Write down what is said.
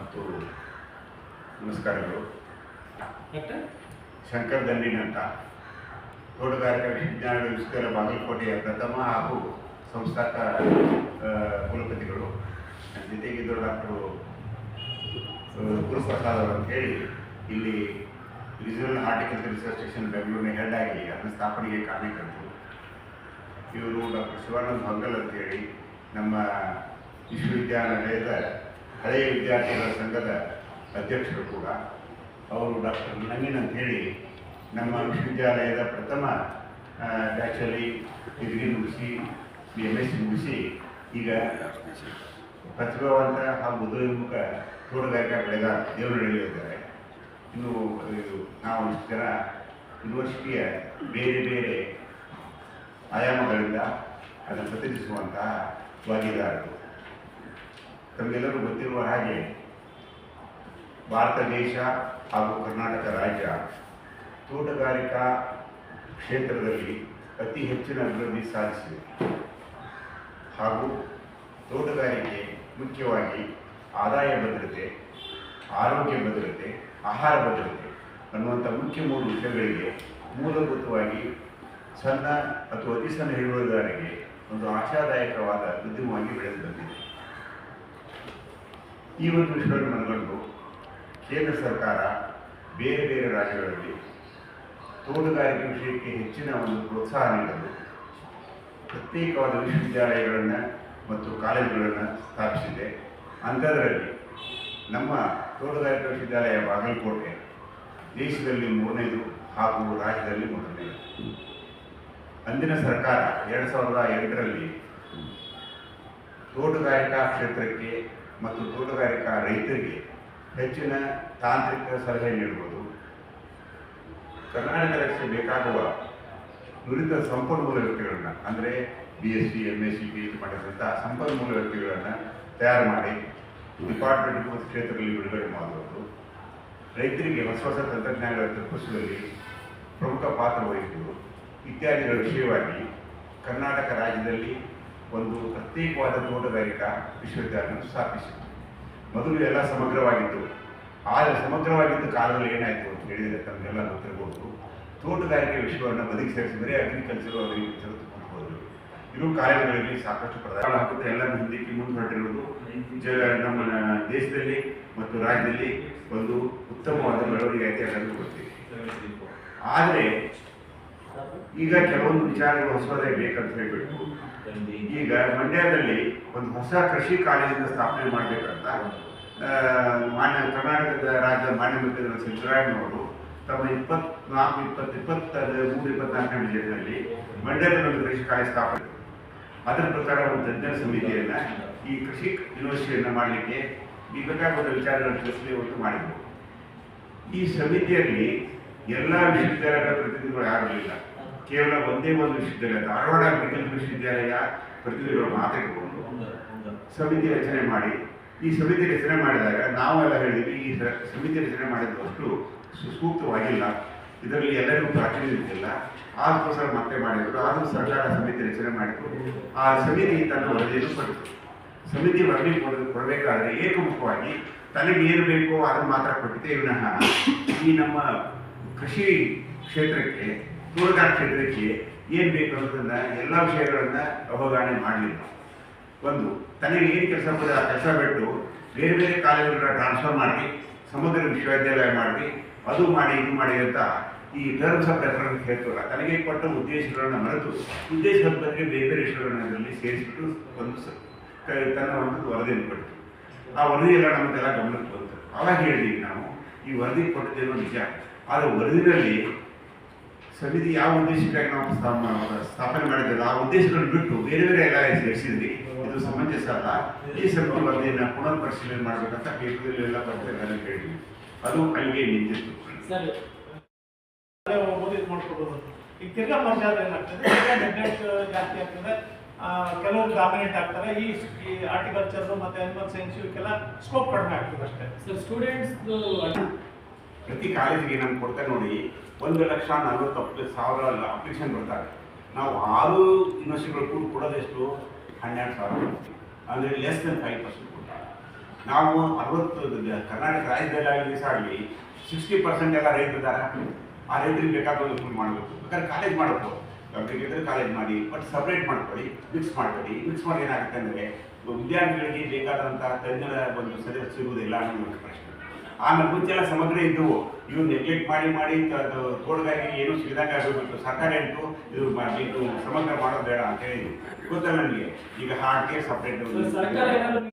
ಮತ್ತು ನಮಸ್ಕಾರಗಳು. ಶಂಕರ್ ದಂಡಿನ ಅಂತ ತೋಟಗಾರಿಕೆ ವಿಜ್ಞಾನ ವಿಶ್ವವಿದ್ಯಾಲಯ ಬಾಗಲಕೋಟೆಯ ಪ್ರಥಮ ಹಾಗೂ ಸಂಸ್ಥಾಪಕ ಕುಲಪತಿಗಳು. ಜೊತೆಗೆ ಡಾಕ್ಟರು ಗುರುಪ್ರಸಾದ್ ಅವರು ಅಂತ ಹೇಳಿ. ಇಲ್ಲಿ ರೀಜನಲ್ ಆರ್ಟಿಕಲ್ಚರ್ ರಿಸರ್ಚ್ ಸ್ಟೇಷನ್ ಬೆಂಗಳೂರಿನ ಹೆಡ್ ಆಗಿ ಅದನ್ನು ಸ್ಥಾಪನೆಗೆ ಕಾರಣಕರ್ತರು ಇವರು ಡಾಕ್ಟರ್ ಶಿವಾನಂದ್ ಅಂತ ಹೇಳಿ ನಮ್ಮ ವಿಶ್ವವಿದ್ಯಾನಿಲಯದ ಹಳೆಯ ವಿದ್ಯಾರ್ಥಿಗಳ ಸಂಘದ ಅಧ್ಯಕ್ಷರು ಕೂಡ, ಅವರು ಡಾಕ್ಟರ್ ನಂಗಿನ್ ಅಂತ ಹೇಳಿ ನಮ್ಮ ವಿಶ್ವವಿದ್ಯಾಲಯದ ಪ್ರಥಮ ಬ್ಯಾಚಲಿ ಡಿಗ್ರಿ ಮುಗಿಸಿ ಬಿ ಎಂ ಎಸ್ ಸಿ ಮುಗಿಸಿ, ಈಗ ಪ್ರತಿಭಾವಂತ ಹಾಗೂ ಉದಯೋನ್ಮುಖ ತೋಟಗಾರಿಕಾ ಬೆಳೆಗಾರ ಹೇಳಿದ್ದಾರೆ. ಇನ್ನು, ಇದು, ನಾವು ಇಷ್ಟು ಜನ ಯೂನಿವರ್ಸಿಟಿಯ ಬೇರೆ ಬೇರೆ ಆಯಾಮಗಳಿಂದ ಅದನ್ನು ಪ್ರತಿನಿಧಿಸುವಂತಹ ಭಾಗಿದಾರರು. ತಮಗೆಲ್ಲರೂ ಗೊತ್ತಿರುವ ಹಾಗೆ ಭಾರತ ದೇಶ ಹಾಗೂ ಕರ್ನಾಟಕ ರಾಜ್ಯ ತೋಟಗಾರಿಕಾ ಕ್ಷೇತ್ರದಲ್ಲಿ ಅತಿ ಹೆಚ್ಚಿನ ಅಭಿವೃದ್ಧಿ ಸಾಧಿಸಿದೆ. ಹಾಗೂ ತೋಟಗಾರಿಕೆ ಮುಖ್ಯವಾಗಿ ಆದಾಯ ಭದ್ರತೆ, ಆರೋಗ್ಯ ಭದ್ರತೆ, ಆಹಾರ ಭದ್ರತೆ ಅನ್ನುವಂಥ ಮುಖ್ಯ ಮೂರು ವಿಷಯಗಳಿಗೆ ಮೂಲಭೂತವಾಗಿ ಸಣ್ಣ ಅಥವಾ ಅತಿ ಸಣ್ಣ ಹಿಡುವಳಿದಾರರಿಗೆ ಒಂದು ಆಶಾದಾಯಕವಾದ ಉದ್ಯಮವಾಗಿ ಬೆಳೆದು ಬಂದಿದೆ. ಈ ಒಂದು ವಿಷಯವನ್ನು ಮನಗಂಡು ಕೇಂದ್ರ ಸರ್ಕಾರ ಬೇರೆ ಬೇರೆ ರಾಜ್ಯಗಳಲ್ಲಿ ತೋಟಗಾರಿಕೆ ವಿಷಯಕ್ಕೆ ಹೆಚ್ಚಿನ ಒಂದು ಪ್ರೋತ್ಸಾಹ ನೀಡಲು ಪ್ರತ್ಯೇಕವಾದ ವಿಶ್ವವಿದ್ಯಾಲಯಗಳನ್ನು ಮತ್ತು ಕಾಲೇಜುಗಳನ್ನು ಸ್ಥಾಪಿಸಿದೆ. ಅಂಥದ್ರಲ್ಲಿ ನಮ್ಮ ತೋಟಗಾರಿಕೆ ವಿಶ್ವವಿದ್ಯಾಲಯ ಬಾಗಲಕೋಟೆ ದೇಶದಲ್ಲಿ ಮೂರನೇದು ಹಾಗೂ ರಾಜ್ಯದಲ್ಲಿ ಮೊದಲನೇದು. ಅಂದಿನ ಸರ್ಕಾರ ಎರಡು ಸಾವಿರದ ಎಂಟರಲ್ಲಿ ತೋಟಗಾರಿಕಾ ಕ್ಷೇತ್ರಕ್ಕೆ ಮತ್ತು ತೋಟಗಾರಿಕಾ ರೈತರಿಗೆ ಹೆಚ್ಚಿನ ತಾಂತ್ರಿಕ ಸಲಹೆ ನೀಡುವುದು. ಕರ್ನಾಟಕ ರಕ್ಷೆ ಬೇಕಾಗುವ ನುರಿತ ಸಂಪನ್ಮೂಲ ವ್ಯಕ್ತಿಗಳನ್ನು, ಅಂದರೆ B S C M S C P H ಮಾಡಿದಂಥ ಸಂಪನ್ಮೂಲ ವ್ಯಕ್ತಿಗಳನ್ನು ತಯಾರು ಮಾಡಿ ಡಿಪಾರ್ಟ್ಮೆಂಟ್ ಮತ್ತು ಕ್ಷೇತ್ರದಲ್ಲಿ ಬಿಡುಗಡೆ ಮಾಡುವುದು. ರೈತರಿಗೆ ಹೊಸ ಹೊಸ ತಂತ್ರಜ್ಞಾನಗಳ ತಲುಪಿಸುವಲ್ಲಿ ಪ್ರಮುಖ ಪಾತ್ರ ವಹಿಸುವುದು. ಇತ್ಯಾದಿಗಳ ವಿಷಯವಾಗಿ ಕರ್ನಾಟಕ ರಾಜ್ಯದಲ್ಲಿ ಒಂದು ಪ್ರತ್ಯೇಕವಾದ ತೋಟಗಾರಿಕಾ ವಿಶ್ವವಿದ್ಯಾಲಯವನ್ನು ಸ್ಥಾಪಿಸಿತು. ಮೊದಲು ಎಲ್ಲ ಸಮಗ್ರವಾಗಿತ್ತು. ಆದರೆ ಸಮಗ್ರವಾಗಿದ್ದ ಕಾಲದಲ್ಲಿ ಏನಾಯಿತು ಅಂತ ಹೇಳಿದರೆ ತಮಗೆಲ್ಲ ಗೊತ್ತಿರಬಹುದು ತೋಟಗಾರಿಕೆ ವಿಶ್ವವನ್ನು ಬದುಕಿ ಸೇರಿಸಿದರೆ ಅಗ್ರಿಕಲ್ಚರ್ ಅಗ್ರಿಕಲ್ಚರ್ ಹೋದರು. ಇರುವ ಕಾಲೇಜುಗಳಲ್ಲಿ ಸಾಕಷ್ಟು ಪ್ರಧಾನ ಹಾಕುತ್ತೆ. ಎಲ್ಲ ಹಿಂದಕ್ಕೆ ಮುಂದೆ ಹೊರಟಿರುವುದು ಜ- ನಮ್ಮ ದೇಶದಲ್ಲಿ ಮತ್ತು ರಾಜ್ಯದಲ್ಲಿ ಒಂದು ಉತ್ತಮವಾದ ಬೆಳವಣಿಗೆ ಐತೆ ಎಲ್ಲರಿಗೂ ಗೊತ್ತಿದೆ ಆದರೆ ಈಗ ಕೆಲವೊಂದು ವಿಚಾರಗಳು ಹೊಸದಾಗಿ ಬೇಕಂತ ಹೇಳ್ಬಿಟ್ಟು. ಈಗ ಮಂಡ್ಯದಲ್ಲಿ ಒಂದು ಹೊಸ ಕೃಷಿ ಕಾಲೇಜಿನ ಸ್ಥಾಪನೆ ಮಾಡಬೇಕಂತ ಮಾನ್ಯ ಕರ್ನಾಟಕದ ರಾಜ್ಯ ಮಾನ್ಯ ಮುಖ್ಯಮಂತ್ರಿ ಸಿದ್ದರಾಮಯ್ಯನವರು ತಮ್ಮ ಇಪ್ಪತ್ನಾಲ್ಕು, ಇಪ್ಪತ್ತು ಇಪ್ಪತ್ತ ಮೂರು, ಇಪ್ಪತ್ನಾಲ್ಕನೇ ಬಜೆಟ್ನಲ್ಲಿ ಮಂಡ್ಯದಲ್ಲಿ ಒಂದು ಕೃಷಿ ಕಾಲೇಜು ಸ್ಥಾಪನೆ. ಅದರ ಪ್ರಕಾರ ಒಂದು ತಜ್ಞರ ಸಮಿತಿಯನ್ನ ಈ ಕೃಷಿ ಯೂನಿವರ್ಸಿಟಿಯನ್ನು ಮಾಡಲಿಕ್ಕೆ ಈ ಬೇಕಾಗುವ ವಿಚಾರಗಳನ್ನು ತಿಳಿಸಲಿ ಒಟ್ಟು ಈ ಸಮಿತಿಯಲ್ಲಿ ಎಲ್ಲ ವಿಶ್ವವಿದ್ಯಾಲಯಗಳ ಪ್ರತಿನಿಧಿಗಳು ಯಾರು ಇಲ್ಲ. ಕೇವಲ ಒಂದೇ ಒಂದು ವಿಶ್ವವಿದ್ಯಾಲಯ, ಧಾರವಾಡ ಮೆಡಿಕಲ್ ವಿಶ್ವವಿದ್ಯಾಲಯ ಪ್ರತಿನಿಧಿಗಳು ಮಾತ್ರ ಸಮಿತಿ ರಚನೆ ಮಾಡಿ, ಈ ಸಮಿತಿ ರಚನೆ ಮಾಡಿದಾಗ ನಾವೆಲ್ಲ ಹೇಳಿದ್ವಿ, ಈ ಸಮಿತಿ ರಚನೆ ಮಾಡಿದ್ದು ಅಷ್ಟು ಸು- ಸೂಕ್ತವಾಗಿಲ್ಲ. ಇದರಲ್ಲಿ ಎಲ್ಲರಿಗೂ ಪ್ರಾತಿನಿಧ್ಯ ಇಲ್ಲ ಮತ್ತೆ ಮಾಡಿದ್ರು, ಆದರೂ ಸರ್ಕಾರ ಸಮಿತಿ ರಚನೆ ಮಾಡಿತು ಆ ಸಮಿತಿ ತನ್ನ ವರದಿಯನ್ನು ಕೊಟ್ಟಿತು ಸಮಿತಿ ವರದಿ ಕೊಡ- ಕೊಡಬೇಕಾದ್ರೆ ಏಕಮುಖವಾಗಿ ತನಗೆ ಏನು ಬೇಕೋ ಅದನ್ನು ಮಾತ್ರ ಕೊಟ್ಟಿದೆ ವಿನಃ ಈ ನಮ್ಮ ಕೃಷಿ ಕ್ಷೇತ್ರಕ್ಕೆ ತೋಟಗಾರಿಕೆ ಕ್ಷೇತ್ರಕ್ಕೆ ಏನು ಬೇಕು ಅನ್ನೋದನ್ನು ಎಲ್ಲ ವಿಷಯಗಳನ್ನು ಅವಗಾಹನೆ ಮಾಡಲಿಲ್ಲ. ಒಂದು, ತನಗೆ ಏನು ಕೆಲಸ ಬಂದ ಆ ಕೆಲಸ ಬಿಟ್ಟು ಬೇರೆ ಬೇರೆ ಕಾಲೇಜುಗಳನ್ನ ಟ್ರಾನ್ಸ್ಫರ್ ಮಾಡಿ ಸಮಗ್ರ ವಿಶ್ವವಿದ್ಯಾಲಯ ಮಾಡಿ, ಅದು ಮಾಡಿ, ಇದು ಮಾಡಿ ಅಂತ ಈ ಟರ್ಮ್ಸ್ ಆಫ್ ರೆಫರೆನ್ಸ್ ಹೇಳ್ತಲ್ಲ, ತನಗೆ ಕೊಟ್ಟ ಉದ್ದೇಶಗಳನ್ನು ಮರೆತು ಉದ್ದೇಶದ ಬಗ್ಗೆ ಬೇರೆ ಬೇರೆ ವಿಷಯಗಳನ್ನ ಅದರಲ್ಲಿ ಸೇರಿಸ್ಬಿಟ್ಟು ಒಂದು ತನ್ನ ಒಂದು ವರದಿಯನ್ನು ಕೊಡ್ತು ಆ ವರದಿಯೆಲ್ಲ ನಮಗೆಲ್ಲ ಗಮನಕ್ಕೆ ಬಂತು. ಅವಾಗ ಹೇಳಿದೀವಿ ನಾವು, ಈ ವರದಿ ಕೊಟ್ಟಿದ್ದೇನೋ ನಿಜ. ಆದರೆ ವರದಿನಲ್ಲಿ ಸಮಿತಿ ಯಾವ ಉದ್ದೇಶಕ್ಕಾಗಿ ನಾವು ಸ್ಥಾಪ- ಸ್ಥಾಪನೆ ಮಾಡಿದ್ದೇವೆ ಆ ಉದ್ದೇಶಗಳನ್ನು ಬಿಟ್ಟು ಬೇರೆ ಬೇರೆ ಎಲ್ಲ ಸೇರಿಸಿದ್ವಿ ಇದು ಸಮಂಜಸ ಅಲ್ಲ. ಈ ಸಮಿತಿ ವರದಿಯನ್ನು ಪುನರ್ ಪರಿಶೀಲನೆ ಮಾಡಬೇಕಂತ ಕೇಂದ್ರದಲ್ಲಿ ಎಲ್ಲ ಬರ್ತಾರೆ ಹೇಳಿದ್ವಿ ಅದು ಅಲ್ಲಿಗೆ ನಿಂತಿತ್ತು. ಈಗ ತಿರ್ಗಾ ಏನಾಗ್ತದೆ? ಜಾಸ್ತಿ ಆಗ್ತದೆ. ಆ, ಕೆಲವರು ಡಾಮಿನೇಟ್ ಆಗ್ತಾರೆ. ಈ ಈ ಆರ್ಟಿಕಲ್ಚರ್ ಮತ್ತೆ ಅನಿಮಲ್ ಸೈನ್ಸ್ ಇವಕ್ಕೆಲ್ಲ ಸ್ಕೋಪ್ ಕಡಿಮೆ ಆಗ್ತದೆ ಅಷ್ಟೇ. ಸರ್ ಸ್ಟೂಡೆಂಟ್ಸ್ ಪ್ರತಿ ಕಾಲೇಜಿಗೆ ನಾನು ಕೊಡ್ತೇನೆ ನೋಡಿ, ಒಂದು ಲಕ್ಷ ನಲವತ್ತು ಸಾವಿರ ಅಪ್ಲಿಕೇಶನ್ ಬರ್ತಾರೆ. ನಾವು ಆರು ಯೂನಿವರ್ಸಿಟಿಗಳು ಕೂಡ ಕೊಡೋದೆಷ್ಟು? ಹನ್ನೆರಡು ಸಾವಿರ. ಅಂದರೆ ಲೆಸ್ ದೆನ್ ಫೈವ್ ಪರ್ಸೆಂಟ್ ಕೊಡ್ತಾರೆ. ನಾವು ಅರವತ್ತು ಕರ್ನಾಟಕ ರಾಜ್ಯದಲ್ಲಾಗಲಿ ಆಗಲಿ ಸಿಕ್ಸ್ಟಿ ಪರ್ಸೆಂಟ್ ಎಲ್ಲ ರೈತರಿದ್ದಾರೆ ಆ ರೈತರಿಗೆ ಬೇಕಾದ ಫುಲ್ ಮಾಡಬೇಕು. ಯಾಕಂದರೆ ಕಾಲೇಜ್ ಮಾಡಬೇಕು ಇದ್ರೆ ಕಾಲೇಜ್ ಮಾಡಿ ಬಟ್ ಸಪ್ರೇಟ್ ಮಾಡ್ಕೊಳ್ಳಿ ಮಿಕ್ಸ್ ಮಾಡ್ಕೊಳ್ಳಿ. ಮಿಕ್ಸ್ ಮಾಡಿ ಏನಾಗುತ್ತೆ ಅಂದರೆ, ವಿದ್ಯಾರ್ಥಿಗಳಿಗೆ ಬೇಕಾದಂಥ ತಜ್ಞರ ಒಂದು ಸದಸ್ಯ ಸಿಗುವುದಿಲ್ಲ ಅನ್ನೋದು ಒಂದು ಪ್ರಶ್ನೆ. ಆಮೇಲೆ ಮುಂಚೆಲ್ಲ ಸಮಗ್ರ ಇದ್ದವು ಇವು ನೆಗ್ಲೆಕ್ಟ್ ಮಾಡಿ ಮಾಡಿ ಅದು ಏನು ಸಿಗದಾಗ ಆಗಬೇಕು ಸರ್ಕಾರ ಇತ್ತು ಇದು ಇದು ಸಮಗ್ರ ಮಾಡೋದು ಬೇಡ ಅಂತ ಹೇಳಿದ್ವಿ ಗೊತ್ತಲ್ಲ ನನಗೆ ಈಗ ಹಾಕಿ ಸಪ್ರೇಟ್